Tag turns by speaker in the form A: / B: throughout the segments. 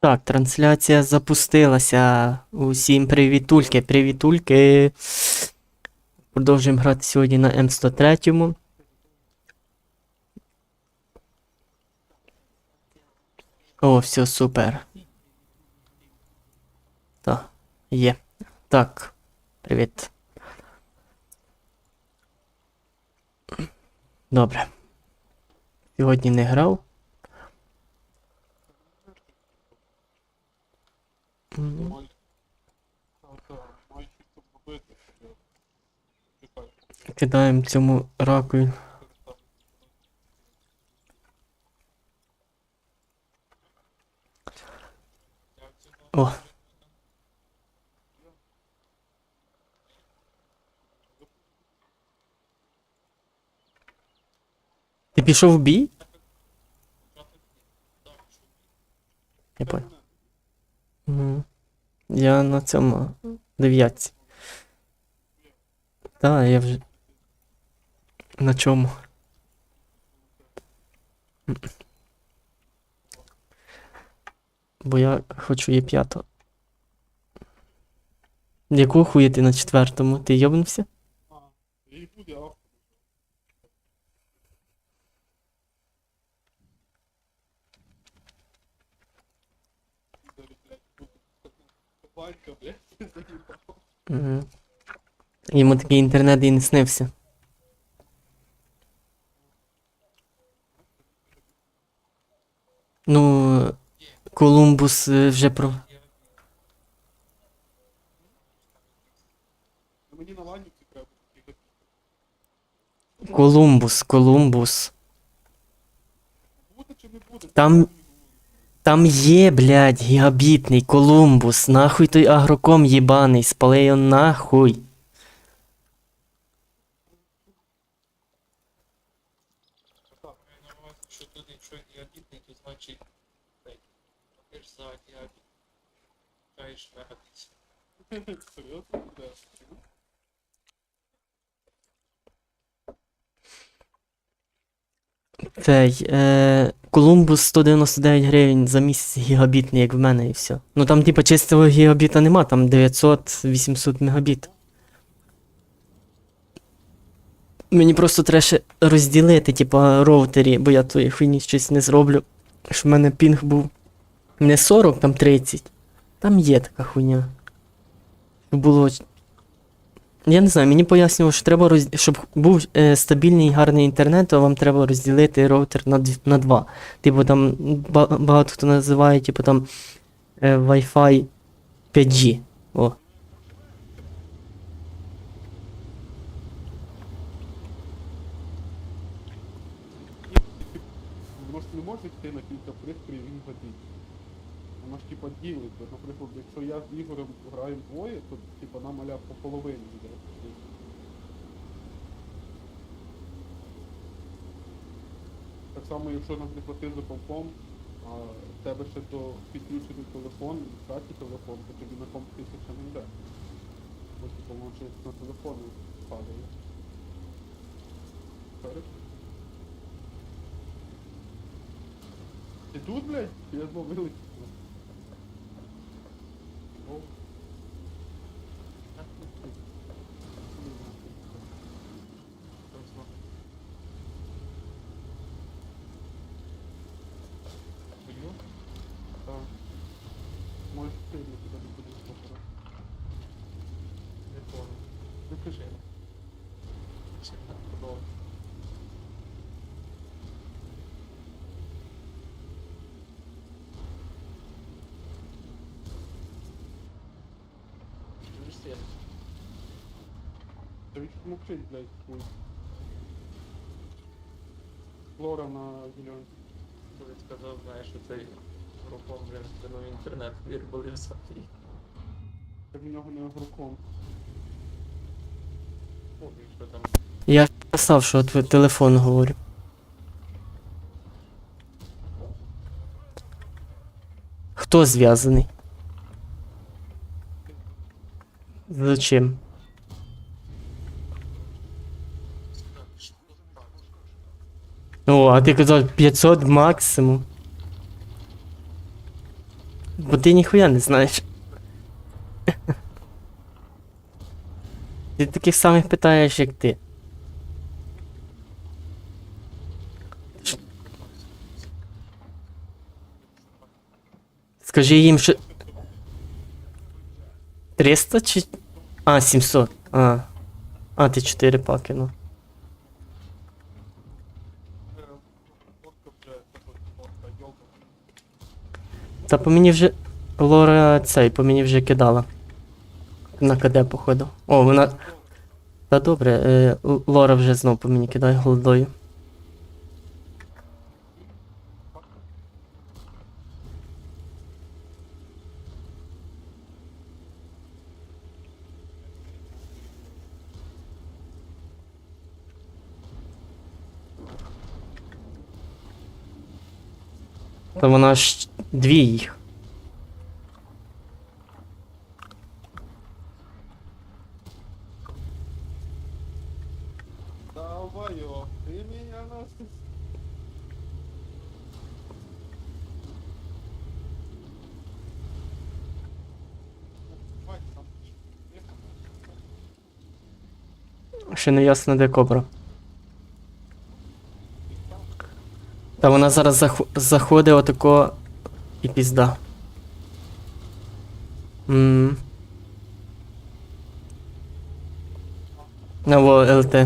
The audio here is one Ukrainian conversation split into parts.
A: Так, трансляція запустилася. Усім привітульки, привітульки. Продовжуємо грати сьогодні на М103. О, все, супер. Так, є. Так, привіт. Добре. Сьогодні не грав. Кидаємо цьому раковину. О. Ти пішов в бій? Я понял. Я на цьому дев'ятці. Так, я вже. На чому? Бо я хочу є п'ятого. Якого хуя ти на четвертому? Ти йобнувся? Угу. Йому такий інтернет і не снився. Ну, Колумбус е, вже про. Колумбус, Колумбус. Там- Там є, блядь, гігабітний Колумбус. Нахуй той агроком їбаний, його нахуй.
B: Так, я на увазі, що тут якщо діабітний, то значить цей, ти ж за діабет. Каєш мегабіт.
C: Серйозно?
A: Е, Колумбус 199 гривень за місяць гігабітний, як в мене, і все. Ну там, типа, чистого гігабіта нема, там 900-800 мегабіт. Мені просто треба ще розділити, типа, роутері, бо я тої хуйні щось не зроблю. Щоб в мене пінг був не 40, там 30. Там є така хуйня. Було. Я не знаю, мені пояснював, що треба роз... щоб був е, стабільний гарний інтернет, то вам треба розділити роутер на, на два. Типу там ба- багато хто називає, типу там е, Wi-Fi 5G. О.
C: Воно не може йти на кілька пристроїв ділить. Наприклад, якщо я з Ігорем граємо двоє, то типа нам аля по половині буде. Так само, якщо, наприклад, ти за компом, а тебе ще до підключений телефон, хаті телефон, то тобі на комп тисяча не йде. Бо воно щось на телефони падає. Sorry. Ти тут, блядь? Я знову. О. Так. Можеш ти, я тебе не буду слухати.
B: Не помню.
C: Ну кажи.
B: Чи так подобно. Світ?
C: Та він мовчить, блядь, хуй. Флора на зеленій.
B: Коли сказав, знаєш, що цей групом, блін, скинув інтернет, вірбалівся.
C: Та в нього не
B: що там.
A: Я писав, що твій телефон говорю. Хто зв'язаний? З чим? О, а ти казав 500 максимум. ти ніхуя не знаєш. Ти таких самих питаєш, як ти. Скажи їм, що. 300 чи. А, 700. А. А, ти 4 паки, ну. Та по мені вже. Лора цей, по мені вже кидала. На КД, походу. О, вона. Та добре, е, Лора вже знов по мені кидає голодою. Та вона ж дві їх. Ще не ясно, де кобра. Та вона зараз зах... заходить отако і пізда. Ммм. Во, ЛТ.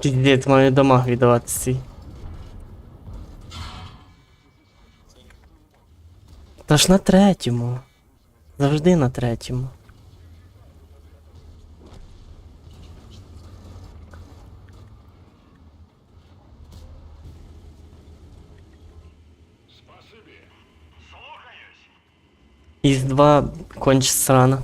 A: Піздець, маю дамаг віддавати. Та ж на третьому. Завжди на третьому. Із два конч срана.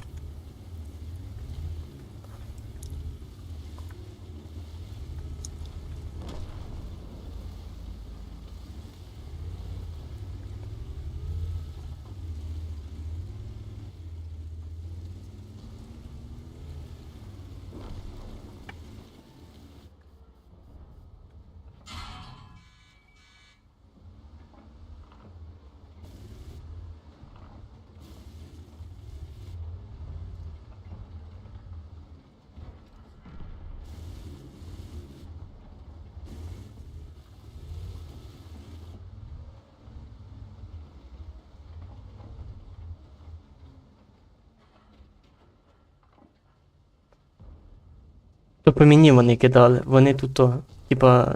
A: То по мені вони кидали. Вони тут типа,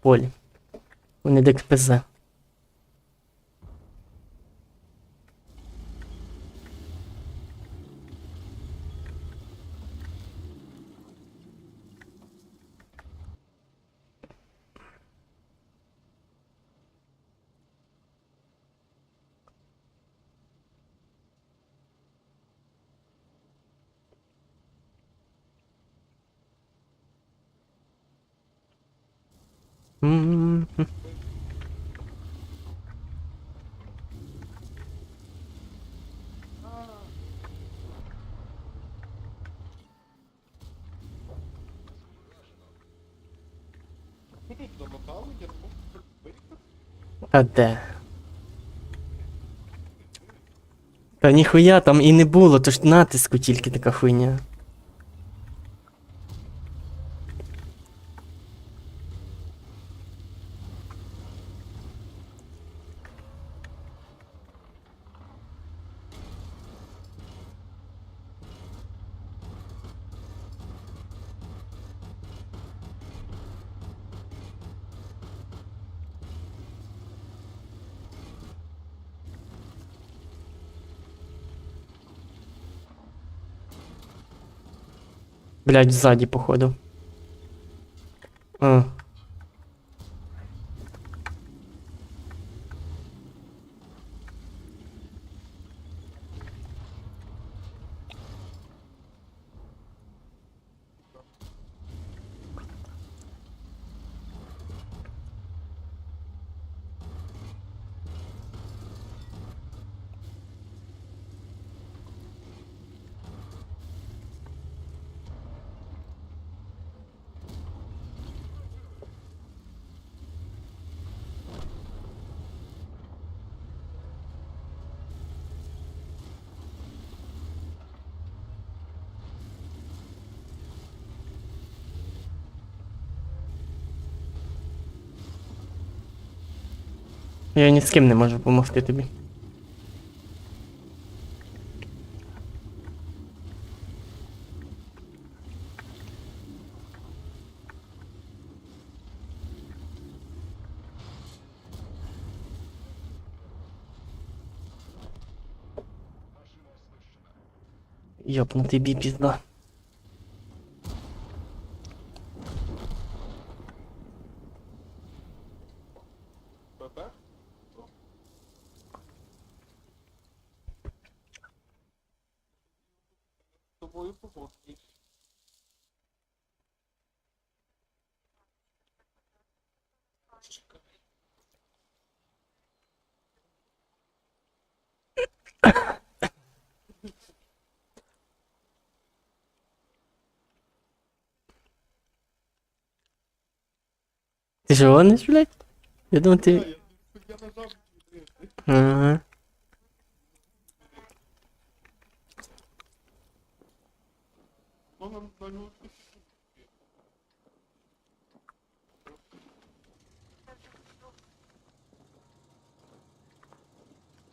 A: полі. Вони ДКПЗ. М. А де? Та ніхуя там і не було, то ж натиску тільки така хуйня. Блять, ззаді, походу. Я ні з ким не можу допомогти тобі. Йопнутий бій пізда.
C: ПП? З тобою погоджуюсь.
B: Чекай.
A: Ти ж гониш, блядь? Я думав,
C: А,
A: ти.
C: я, я нажав.
A: Ага.
C: Ну, на, на нього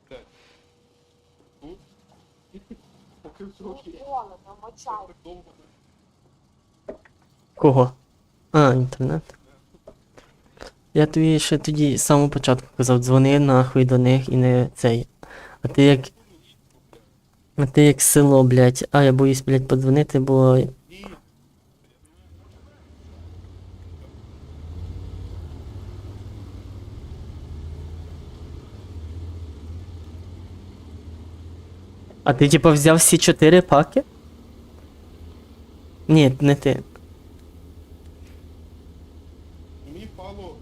C: Де? Тут? Довго не
A: Кого? А, інтернет. Я тобі ще тоді з самого початку казав, дзвони нахуй до них і не цей. А ти як. А ти як село, блядь. А я боюсь, блядь, подзвонити, бо. А ти типа взяв всі чотири паки? Ні, не ти.
C: Мені впало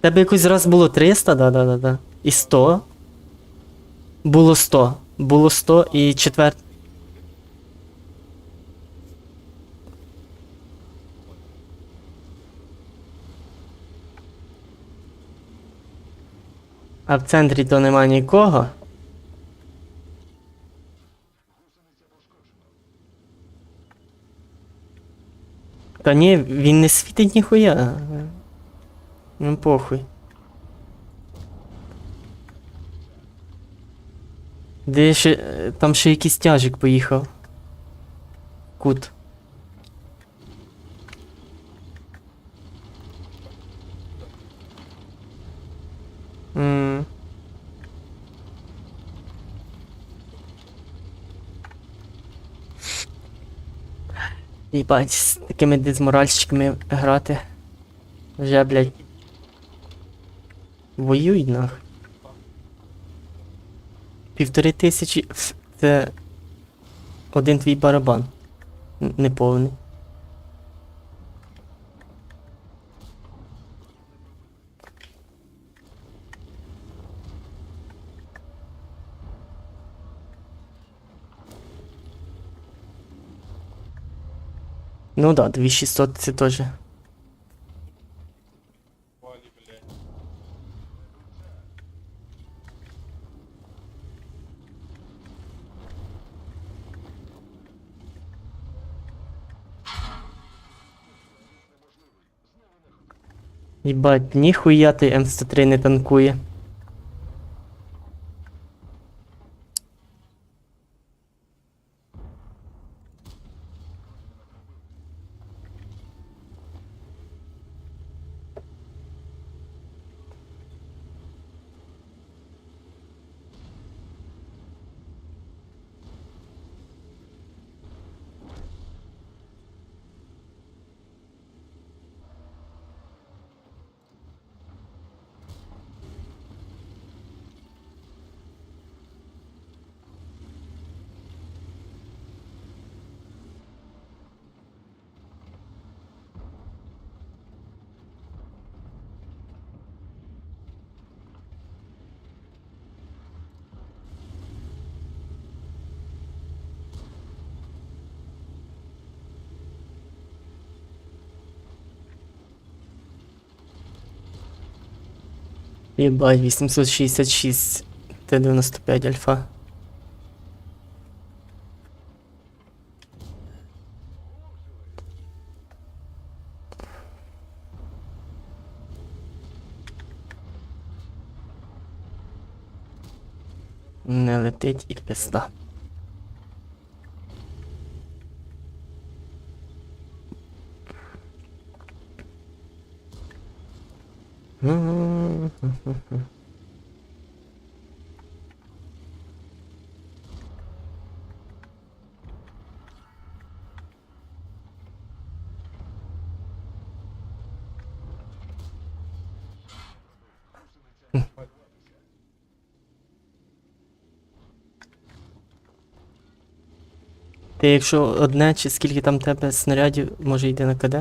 A: Тебе якось раз було 300, да-да-да-да. І 100. Було 100. Було 100 і четвер... А в центрі то нема нікого. Та ні, він не світить ніхуя. Ну похуй. Де ще. Там ще якийсь тяжик поїхав. Кут. Їбать, з такими дезморальщиками грати. Вже, блядь. Воюють нах. Півтори тисячі. Це один твій барабан. Неповний. Ну да, 2600 це
C: блядь.
A: Їбать, ніхуя ти М103 не танкує. Єбать, 866 Т-95 альфа. Не летить і пизда. Якщо одне чи скільки там тебе снарядів, може йде на КД?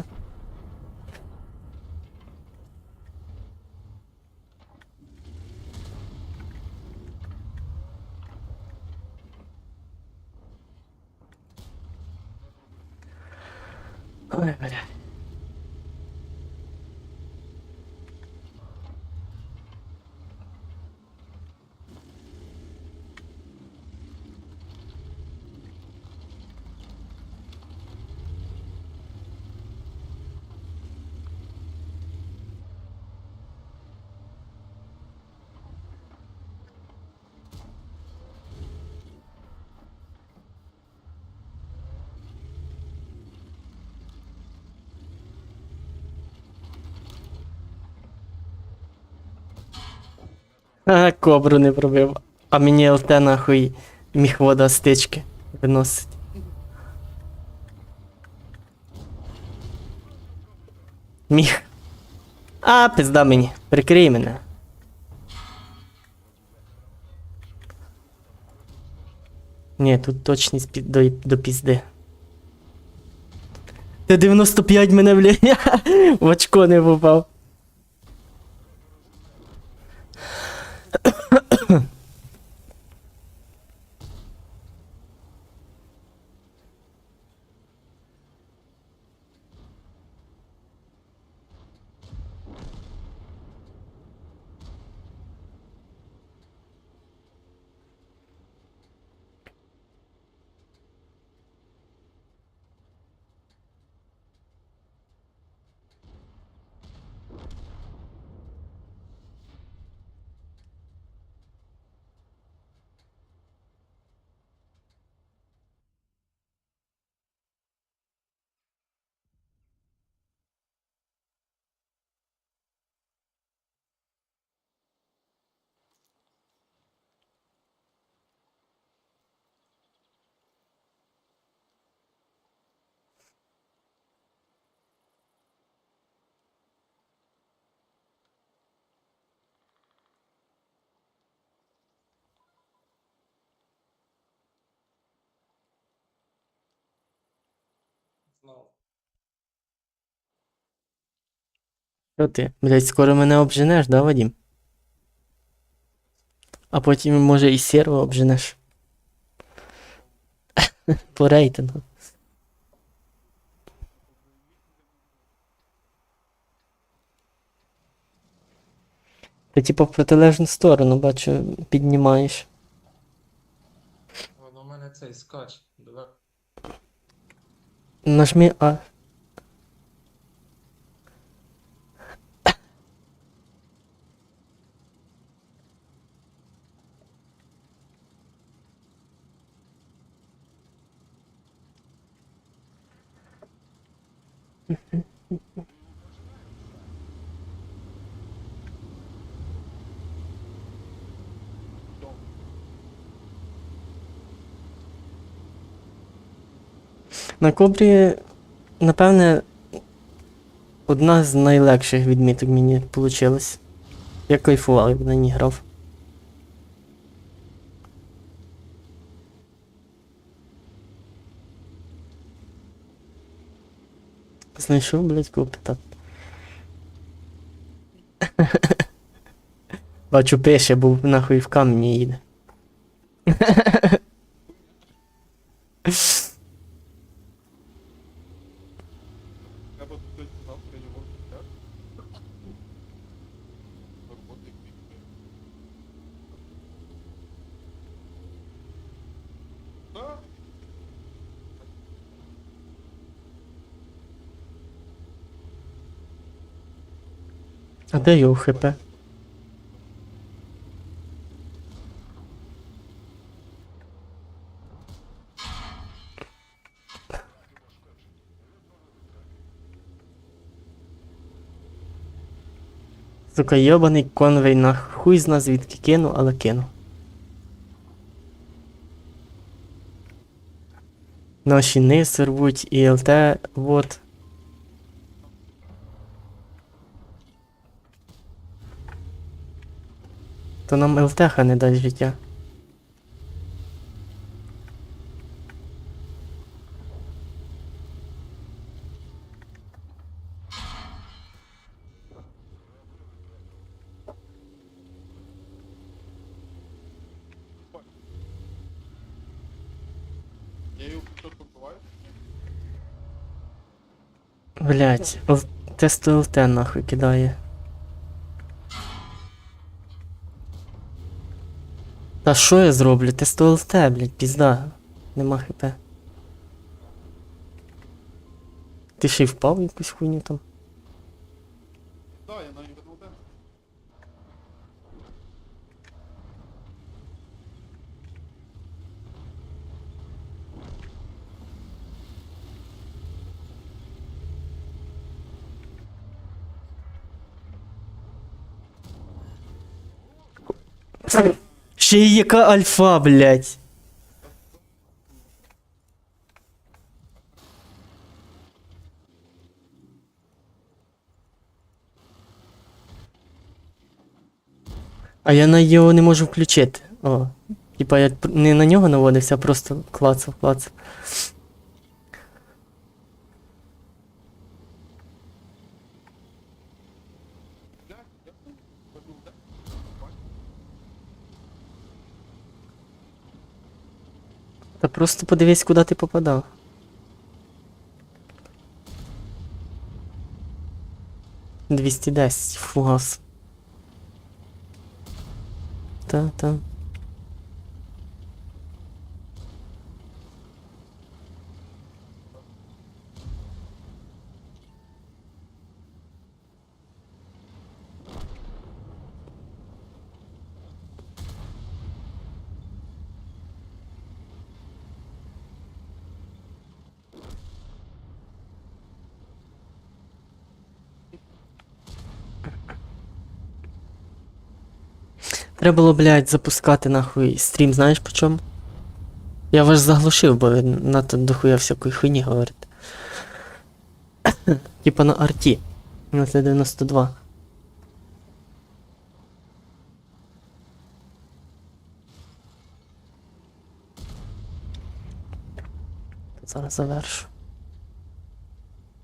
A: Ага, кобру не пробив. А мені ЛТ нахуй міхвода стички виносить. Міх. А, пизда мені. Прикрий мене. Ні, тут точність під, до, до пізди. Т-95 мене, бля, в очко не попав.
B: Знов.
A: Що ти? Блять, скоро мене обженеш, да, Вадім? А потім, може, і серво обженеш. По рейтингу. Ти типу в протилежну сторону, бачу, піднімаєш.
B: Воно в мене цей скач.
A: नशमें आ На кобрі, напевне, одна з найлегших відміток мені вийшло. Я кайфував, як на ній грав. Знайшов, блядь, кого питати. Бачу, пише, бо нахуй в камені їде. де його хп? Сука, йобаний конвей на хуй зна звідки кину, але кину. Наші не сервуть і вот. То нам ЛТХ не дасть життя. Блять, тесту ЛТ нахуй кидає. Та що я зроблю? Тесту ЛТ, блять, пізда. Нема хп. Ти ще й впав в якусь хуйню там.
C: Да, я навіть вернув де.
A: Ще й яка альфа, блять. А я на його не можу включити. О. Типа я не на нього наводився, а просто клацав, клацав.
C: Бля, я вернув де.
A: Та просто подивись, куди ти попадав. Двісті десять, фугас. Та, та. Треба було, блядь, запускати нахуй стрім, знаєш по чому? Я вас заглушив, бо він надто дохуя всякої хуйні говорить. Типа на арті. На Т-92. Зараз завершу.